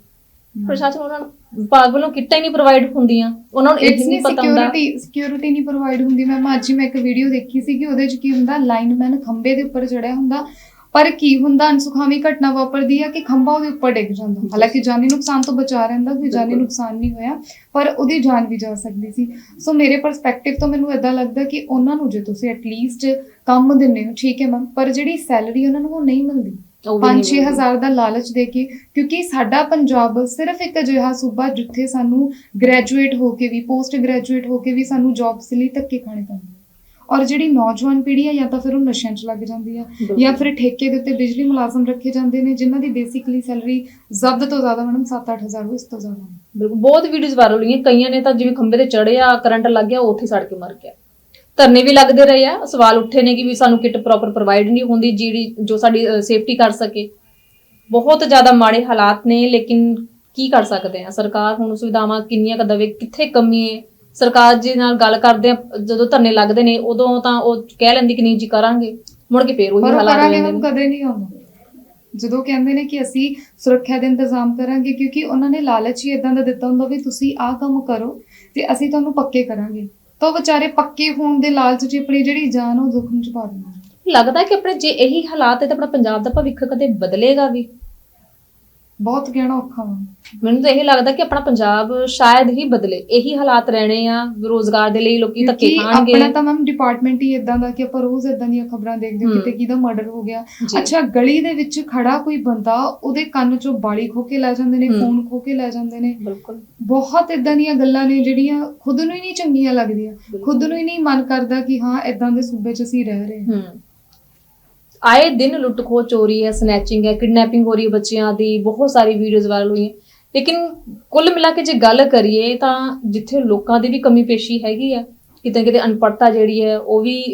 ਪ੍ਰਸ਼ਾਸਨ ਉਹਨਾਂ ਨੂੰ ਵਿਭਾਗ ਵੱਲੋਂ ਕਿੱਟਾਂ ਹੀ ਨਹੀਂ ਪ੍ਰੋਵਾਈਡ ਹੁੰਦੀਆਂ ਉਹਨਾਂ ਨੂੰ ਇਹ ਨਹੀਂ ਨਹੀਂ ਪਤਾ ਹੁੰਦਾ। ਸਿਕਿਉਰਿਟੀ ਸਿਕਿਉਰਿਟੀ ਨਹੀਂ ਪ੍ਰੋਵਾਈਡ ਹੁੰਦੀ ਮੈਂ ਅੱਜ ਹੀ ਮੈਂ ਇੱਕ ਵੀਡੀਓ ਦੇਖੀ ਸੀ ਕਿ ਉਹਦੇ 'ਚ ਕੀ ਹੁੰਦਾ ਲਾਈਨਮੈਨ ਖੰਬੇ ਦੇ ਉੱਪਰ ਚੜਿਆ ਹੁੰਦਾ ਪਰ ਕੀ ਹੁੰਦਾ ਅਨਸੁਖਾਵੀ ਘਟਨਾ ਵਾਪਰਦੀ ਆ ਕਿ ਖੰਭਾ ਉਹਦੇ ਉੱਪਰ ਡਿੱਗ ਜਾਂਦਾ। ਹਾਲਾਂਕਿ ਜਾਨੀ ਨੁਕਸਾਨ ਤੋਂ ਬਚਾ ਰਹਿੰਦਾ ਕੋਈ ਜਾਨੀ। ਨੁਕਸਾਨ ਨਹੀਂ ਹੋਇਆ ਪਰ ਉਹਦੀ ਜਾਨ ਵੀ ਜਾ ਸਕਦੀ ਸੀ। ਸੋ ਮੇਰੇ ਪਰਸਪੈਕਟਿਵ ਤੋਂ ਮੈਨੂੰ ਇਦਾਂ ਲੱਗਦਾ ਕਿ ਉਹਨਾਂ ਨੂੰ ਜੇ ਤੁਸੀਂ ਐਟਲੀਸਟ ਕੰਮ ਦਿੰਦੇ ਹੋ ਠੀਕ ਹੈ ਮੈਮ ਪਰ ਜਿਹੜੀ ਸੈਲਰੀ ਉਹਨਾਂ ਨੂੰ ਉਹ ਨਹੀਂ ਮਿਲਦੀ। ਉਹ ਵੀ ਨਹੀਂ 5-6000 ਦਾ ਲਾਲਚ ਦੇ ਕੇ ਕਿਉਂਕਿ ਸਾਡਾ ਪੰਜਾਬ ਸਿਰਫ ਇੱਕ ਅਜਿਹਾ ਸੂਬਾ ਜਿੱਥੇ ਸਾਨੂੰ ਗ੍ਰੈਜੂਏਟ ਹੋ ਕੇ ਵੀ ਪੋਸਟ ਗ੍ਰੈਜੂਏਟ ਹੋ ਕੇ ਵੀ ਸਾਨੂੰ ਜੌਬਸ ਲਈ ਧੱਕੇ ਖਾਣੇ ਪੈਂਦੇ। ਔਰ ਜਿਹੜੀ ਨੌਜਵਾਨ ਪੀੜ੍ਹੀ ਹੈ ਜਾਂ ਤਾਂ ਫਿਰ ਉਹ ਨਸ਼ਿਆਂ 'ਚ ਲੱਗ ਜਾਂਦੀ ਆ, ਜਾਂ ਫਿਰ ਠੇਕੇ ਦੇ ਉੱਤੇ ਬਿਜਲੀ ਮੁਲਾਜ਼ਮ ਰੱਖੇ ਜਾਂਦੇ ਨੇ, ਜਿਨ੍ਹਾਂ ਦੀ ਬੇਸਿਕਲੀ ਸੈਲਰੀ ਜ਼ਬਦ ਤੋਂ ਜ਼ਿਆਦਾ ਮੈਡਮ 7-8000 ਇਸ ਤੋਂ ਜ਼ਿਆਦਾ ਬਿਲਕੁਲ, ਬਹੁਤ ਵੀਡੀਓਜ਼ ਵਾਇਰਲ ਹੋਈਆਂ, ਕਈਆਂ ਨੇ ਤਾਂ ਜਿਵੇਂ ਖੰਭੇ ਤੇ ਚੜਿਆ ਕਰੰਟ ਲੱਗ ਗਿਆ, ਉਹ ਉੱਥੇ ਸੜ ਕੇ ਮਰ ਗਿਆ। ਧਰਨੇ ਵੀ ਲੱਗਦੇ ਰਹੇ ਆ, ਸਵਾਲ ਉੱਠੇ ਨੇ ਕਿ ਵੀ ਸਾਨੂੰ ਕਿੱਟ ਪ੍ਰੋਪਰ ਪ੍ਰੋਵਾਈਡ ਨਹੀਂ ਹੁੰਦੀ, ਜਿਹੜੀ ਜੋ ਸਾਡੀ ਸੇਫਟੀ ਕਰ ਸਕੇ। ਬਹੁਤ ਜ਼ਿਆਦਾ ਮਾੜੇ ਹਾਲਾਤ ਨੇ, ਲੇਕਿਨ ਕੀ ਕਰ ਸਕਦੇ ਆ? ਸਰਕਾਰ ਹੁਣ ਸੁਵਿਧਾਵਾਂ ਕਿੰਨੀਆਂ ਕੁ ਕਿੱਥੇ ਕਮੀ ਹੈ ਸਰਕਾਰ ਜੀ ਨਾਲ ਗੱਲ ਕਰਦੇ ਆ ਜਦੋਂ ਧਰਨੇ ਲੱਗਦੇ ਨੇ ਉਦੋਂ ਤਾਂ ਉਹ ਕਹਿ ਲੈਂਦੀ ਕਿ ਨਹੀਂ ਜੀ ਕਰਾਂਗੇ। ਮੁੜ ਕੇ ਫੇਰ ਉਹੀ ਪਰ ਹਾਲਾਤ ਹੋ ਕਰਾਂਗੇ ਜਾਂਦੇ ਨੇ। ਕਦੇ ਨਹੀਂ ਆਉਂਦਾ। ਜਦੋਂ ਕਹਿੰਦੇ ਨੇ ਕਿ ਅਸੀਂ ਸੁਰੱਖਿਆ ਦੇ ਇੰਤਜ਼ਾਮ ਕਰਾਂਗੇ ਕਿਉਂਕਿ ਉਹਨਾਂ ਨੇ ਲਾਲਚ ਹੀ ਇਦਾਂ ਦਾ ਦਿੱਤਾ ਹੁੰਦਾ ਵੀ ਤੁਸੀਂ ਆਹ ਕੰਮ ਕਰੋ ਤੇ ਅਸੀਂ ਤੁਹਾਨੂੰ ਪੱਕੇ ਕਰਾਂਗੇ। ਤਾਂ ਉਹ ਵਿਚਾਰੇ ਪੱਕੇ ਹੋਣ ਦੇ ਲਾਲਚ 'ਚ ਆਪਣੀ ਜਿਹੜੀ ਜਾਨ ਉਹ ਜ਼ਖਮ 'ਚ ਪਾ ਦਿੰਦੇ ਨੇ। ਲੱਗਦਾ ਕਿ ਆਪਣੇ ਜੇ ਇਹੀ ਹਾਲਾਤ ਹੈ ਤਾਂ ਆਪਣਾ ਪੰਜਾਬ ਦਾ ਭਵਿੱਖ ਕਦੇ ਬਦਲੇਗਾ ਵੀ। ਬਹੁਤ ਕਹਿਣਾ ਔਖਾ ਵਾ। ਮੈਨੂੰ ਤਾਂ ਇਹ ਲੱਗਦਾ ਕਿ ਆਪਣਾ ਪੰਜਾਬ ਸ਼ਾਇਦ ਹੀ ਬਦਲੇ। ਇਹੀ ਹਾਲਾਤ ਰਹਿਣੇ ਆ ਰੋਜ਼ਗਾਰ ਦੇ ਲਈ ਲੋਕੀ ਧੱਕੇ ਕਿਉਂਕਿ ਖਾਣਗੇ। ਆਪਣਾ ਤਾਂ ਮੈਮ ਡਿਪਾਰਟਮੈਂਟ ਹੀ ਇਦਾਂ ਦਾ ਕਿ ਆਪਾਂ ਰੋਜ਼ ਇਦਾਂ ਦੀਆਂ ਖਬਰਾਂ ਦੇਖਦੇ ਹਾਂ। ਕਿਤੇ ਕਿਹਦਾ ਮਰਡਰ ਹੋ ਗਿਆ। ਜੀ। ਅੱਛਾ ਗਲੀ ਦੇ ਵਿੱਚ ਖੜਾ ਕੋਈ ਬੰਦਾ ਉਹਦੇ ਕੰਨ 'ਚੋਂ ਬਾਲੀ ਖੋ ਕੇ ਲੈ ਜਾਂਦੇ ਨੇ ਹਮ। ਫੋਨ ਖੋ ਕੇ ਲੈ ਜਾਂਦੇ ਨੇ। ਬਿਲਕੁਲ। ਬਹੁਤ ਇਦਾਂ ਦੀਆਂ ਗੱਲਾਂ ਨੇ ਜਿਹੜੀਆਂ ਖੁਦ ਨੂੰ ਹੀ ਨਹੀਂ ਚੰਗੀਆਂ ਲੱਗਦੀਆਂ। ਖੁਦ ਨੂੰ ਹੀ ਨਹੀਂ ਮਨ ਕਰਦਾ ਕਿ ਹਾਂ ਇਦਾਂ ਦੇ ਸੂਬੇ 'ਚ ਅਸੀਂ ਰਹਿ ਰਹੇ ਹਾਂ। ਹੂੰ। ਆਏ ਦਿਨ ਲੁੱਟ ਖੋਹ ਚੋਰੀ ਹੈ ਸਨੈਚਿੰਗ ਹੈ ਕਿਡਨੈਪਿੰਗ ਹੋ ਰਹੀ ਹੈ ਬੱਚਿਆਂ ਦੀ ਬਹੁਤ ਸਾਰੀ ਵੀਡੀਓਜ਼ ਵਾਇਰਲ ਹੋਈਆਂ। ਲੇਕਿਨ ਕੁੱਲ ਮਿਲਾ ਕੇ ਜੇ ਗੱਲ ਕਰੀਏ ਤਾਂ ਜਿੱਥੇ ਲੋਕਾਂ ਦੀ ਵੀ ਕਮੀ ਪੇਸ਼ੀ ਹੈਗੀ ਆ ਕਿਤੇ ਕਿਤੇ ਅਨਪੜਤਾ ਜਿਹੜੀ ਹੈ ਉਹ ਵੀ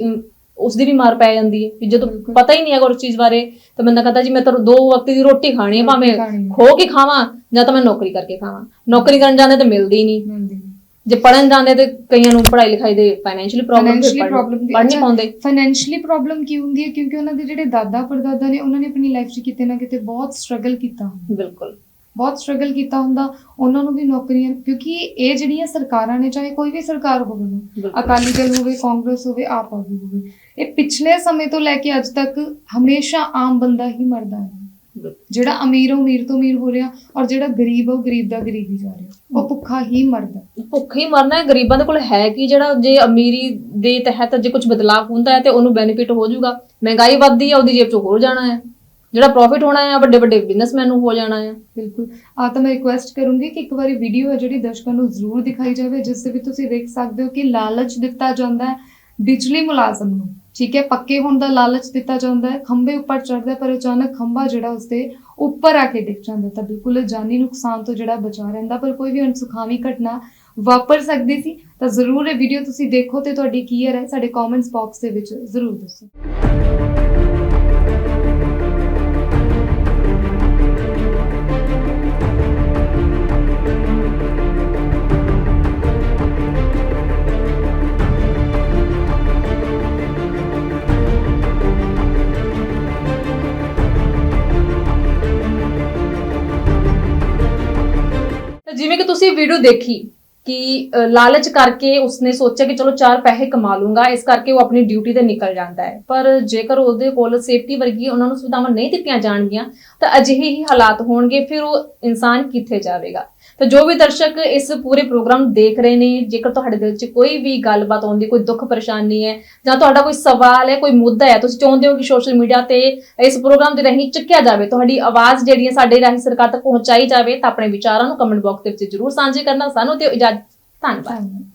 ਉਸ ਦੀ ਵੀ ਮਾਰ ਪੈ ਜਾਂਦੀ ਹੈ। ਵੀ ਜਦੋਂ। ਪਤਾ ਹੀ ਨਹੀਂ ਹੈਗਾ ਉਸ ਚੀਜ਼ ਬਾਰੇ ਤਾਂ ਬੰਦਾ ਕਹਿੰਦਾ ਜੀ ਮੈਂ ਤਾਂ ਦੋ ਵਕਤ ਦੀ ਰੋਟੀ ਖਾਣੀ ਹੈ ਭਾਵੇਂ। ਖੋ ਕੇ ਖਾਵਾਂ ਜਾਂ ਤਾਂ ਮੈਂ ਨੌਕਰੀ ਕਰਕੇ ਖਾਵਾਂ। ਨੌਕਰੀ ਕਰਨ ਜਾਂਦੇ ਤਾਂ ਮਿਲਦੀ ਨਹੀਂ। ਜੇ ਪੜਨ ਜਾਂਦੇ ਤੇ ਕਈਆਂ ਨੂੰ ਪੜ੍ਹਾਈ ਲਿਖਾਈ ਦੇ ਫਾਈਨੈਂਸ਼ੀਅਲੀ ਪ੍ਰੋਬਲਮ ਪੜ੍ਹ ਨਹੀਂ ਪਾਉਂਦੇ। ਫਾਈਨੈਂਸ਼ੀਅਲੀ ਪ੍ਰੋਬਲਮ ਕੀ ਹੁੰਦੀ ਹੈ? ਕਿਉਂਕਿ ਉਹਨਾਂ ਦੇ ਜਿਹੜੇ ਦਾਦਾ ਪੜਦਾਦਾ ਨੇ ਉਹਨਾਂ ਨੇ ਆਪਣੀ ਲਾਈਫ 'ਚ ਕਿਤੇ ਨਾ ਕਿਤੇ ਬਹੁਤ ਸਟਰਗਲ ਕੀਤਾ ਹੁੰਦਾ। ਬਿਲਕੁਲ। ਬਹੁਤ ਸਟਰਗਲ ਕੀਤਾ ਹੁੰਦਾ। ਉਹਨਾਂ ਨੂੰ ਵੀ ਨੌਕਰੀਆਂ ਕਿਉਂਕਿ ਇਹ ਜਿਹੜੀਆਂ ਸਰਕਾਰਾਂ ਨੇ ਚਾਹੇ ਕੋਈ ਵੀ ਸਰਕਾਰ ਹੋਵੇ ਨਾ, ਬਿਲਕੁਲ। ਅਕਾਲੀ ਦਲ ਹੋਵੇ ਕਾਂਗਰਸ ਹੋਵੇ ਆਪ ਆਦਮੀ ਹੋਵੇ ਇਹ ਪਿਛਲੇ ਸਮੇਂ ਤੋਂ ਲੈ ਕੇ ਅੱਜ ਤੱਕ ਹਮੇਸ਼ਾ ਆਮ ਬੰਦਾ ਹੀ ਮਰਦਾ ਹੈ। ਜਿਹੜਾ ਅਮੀਰ ਉਹ ਅਮੀਰ ਤੋਂ ਅਮੀਰ ਹੋ ਰਿਹਾ ਔਰ ਜਿਹੜਾ ਗਰੀਬ ਉਹ ਗਰੀਬ ਦਾ ਗਰੀਬ ਹੀ ਜਾ ਰਿਹਾ। ਉਹ ਭੁੱਖਾ ਹੀ ਮਰਦਾ। ਭੁੱਖੇ ਹੀ ਮਰਨਾ ਹੈ ਗਰੀਬਾਂ ਦੇ ਕੋਲ ਹੈ ਕੀ? ਜਿਹੜਾ ਜੇ ਅਮੀਰੀ ਦੇ ਤਹਿਤ ਜੇ ਕੁਝ ਬਦਲਾਅ ਹੁੰਦਾ ਹੈ ਤੇ ਉਹਨੂੰ ਬੈਨੀਫਿਟ ਹੋ ਜਾਊਗਾ। ਮਹਿੰਗਾਈ ਵੱਧਦੀ ਹੈ ਉਹਦੀ ਜੇਬ 'ਚ ਹੋਰ ਜਾਣਾ ਹੈ। ਜਿਹੜਾ ਪ੍ਰੋਫਿਟ ਹੋਣਾ ਹੈ ਵੱਡੇ ਵੱਡੇ ਬਿਜ਼ਨਸਮੈਨ ਨੂੰ ਹੋ ਜਾਣਾ ਹੈ। ਬਿਲਕੁਲ। ਆ ਤਾਂ ਮੈਂ ਰਿਕੁਐਸਟ ਕਰੂੰਗੀ ਕਿ ਇੱਕ ਵਾਰੀ ਵੀਡੀਓ ਹੈ ਜਿਹੜੀ ਦਰਸ਼ਕਾਂ ਨੂੰ ਜ਼ਰੂਰ ਦਿਖਾਈ ਜਾਵੇ ਜਿਸ ਦੇ ਵਿੱਚ ਤੁਸੀਂ ਦੇਖ ਸਕਦੇ ਹੋ ਕਿ ਲਾਲਚ ਦਿੱਤਾ ਜਾਂਦਾ ਹੈ ਬਿਜਲੀ ਮੁਲਾਜ਼ਮ ਨੂੰ। ਠੀਕ ਹੈ, ਪੱਕੇ ਹੋਣ ਦਾ ਲਾਲਚ ਦਿੱਤਾ ਜਾਂਦਾ ਹੈ, ਖੰਭੇ ਉੱਪਰ ਚੜਦਾ ਪਰ ਅਚਾਨਕ ਖੰਭਾ ਜਿਹੜਾ ਉਸਦੇ ਉੱਪਰ ਆ ਕੇ ਡਿੱਗ ਜਾਂਦਾ ਤਾਂ ਬਿਲਕੁਲ ਜਾਨੀ ਨੁਕਸਾਨ ਤੋਂ ਜਿਹੜਾ ਬਚਾ ਰਹਿੰਦਾ, ਪਰ ਕੋਈ ਵੀ ਅਣਸੁਖਾਵੀ ਘਟਨਾ ਵਾਪਰ ਸਕਦੀ ਸੀ, ਤਾਂ ਜ਼ਰੂਰ ਇਹ ਵੀਡੀਓ ਤੁਸੀਂ ਦੇਖੋ ਤੇ ਤੁਹਾਡੀ ਕੀ ਰਾਏ, ਸਾਡੇ ਕਮੈਂਟਸ ਬਾਕਸ ਦੇ ਵਿੱਚ ਜ਼ਰੂਰ ਦੱਸੋ। ਜਿਵੇਂ ਕਿ ਤੁਸੀਂ ਵੀਡੀਓ ਦੇਖੀ ਕਿ ਲਾਲਚ ਕਰਕੇ ਉਸਨੇ ਸੋਚਿਆ ਕਿ ਚਲੋ ਚਾਰ ਪੈਸੇ ਕਮਾ ਲੂੰਗਾ, ਇਸ ਕਰਕੇ ਉਹ ਆਪਣੀ ਡਿਊਟੀ ਤੇ ਨਿਕਲ ਜਾਂਦਾ ਹੈ। ਪਰ ਜੇਕਰ ਉਹਦੇ ਕੋਲ ਸੇਫਟੀ ਵਰਗੀ ਉਹਨਾਂ ਨੂੰ ਸੁਵਿਧਾਵਾਂ ਨਹੀਂ ਦਿੱਤੀਆਂ ਜਾਣਗੀਆਂ, ਤਾਂ ਅਜਿਹੇ ਹੀ ਹਾਲਾਤ ਹੋਣਗੇ, ਫਿਰ ਉਹ ਇਨਸਾਨ ਕਿੱਥੇ ਜਾਵੇਗਾ? ਤਾਂ ਜੋ ਵੀ ਦਰਸ਼ਕ ਇਸ ਪੂਰੇ ਪ੍ਰੋਗਰਾਮ ਨੂੰ ਦੇਖ ਰਹੇ ਨੇ, ਜੇਕਰ ਤੁਹਾਡੇ ਦਿਲ 'ਚ ਕੋਈ ਵੀ ਗੱਲਬਾਤ ਆਉਂਦੀ ਕੋਈ ਦੁੱਖ ਪਰੇਸ਼ਾਨੀ ਹੈ ਜਾਂ ਤੁਹਾਡਾ ਕੋਈ ਸਵਾਲ ਹੈ, ਕੋਈ ਮੁੱਦਾ ਹੈ, ਤੁਸੀਂ ਚਾਹੁੰਦੇ ਹੋ ਕਿ ਸੋਸ਼ਲ ਮੀਡੀਆ ਤੇ ਇਸ ਪ੍ਰੋਗਰਾਮ ਦੇ ਰਾਹੀਂ ਚੱਕਿਆ ਜਾਵੇ, ਤੁਹਾਡੀ ਆਵਾਜ਼ ਜਿਹੜੀ ਹੈ ਸਾਡੇ ਰਾਹੀਂ ਸਰਕਾਰ ਤੱਕ ਪਹੁੰਚਾਈ ਜਾਵੇ, ਤਾਂ ਆਪਣੇ ਵਿਚਾਰਾਂ ਨੂੰ ਕਮੈਂਟ ਬਾਕਸ ਦੇ ਵਿੱਚ ਜ਼ਰੂਰ ਸਾਂਝੇ ਕਰਨਾ। ਸਾਨੂੰ ਤੇ ਇਜਾਜ਼ਤ ਧੰਨਵਾਦ।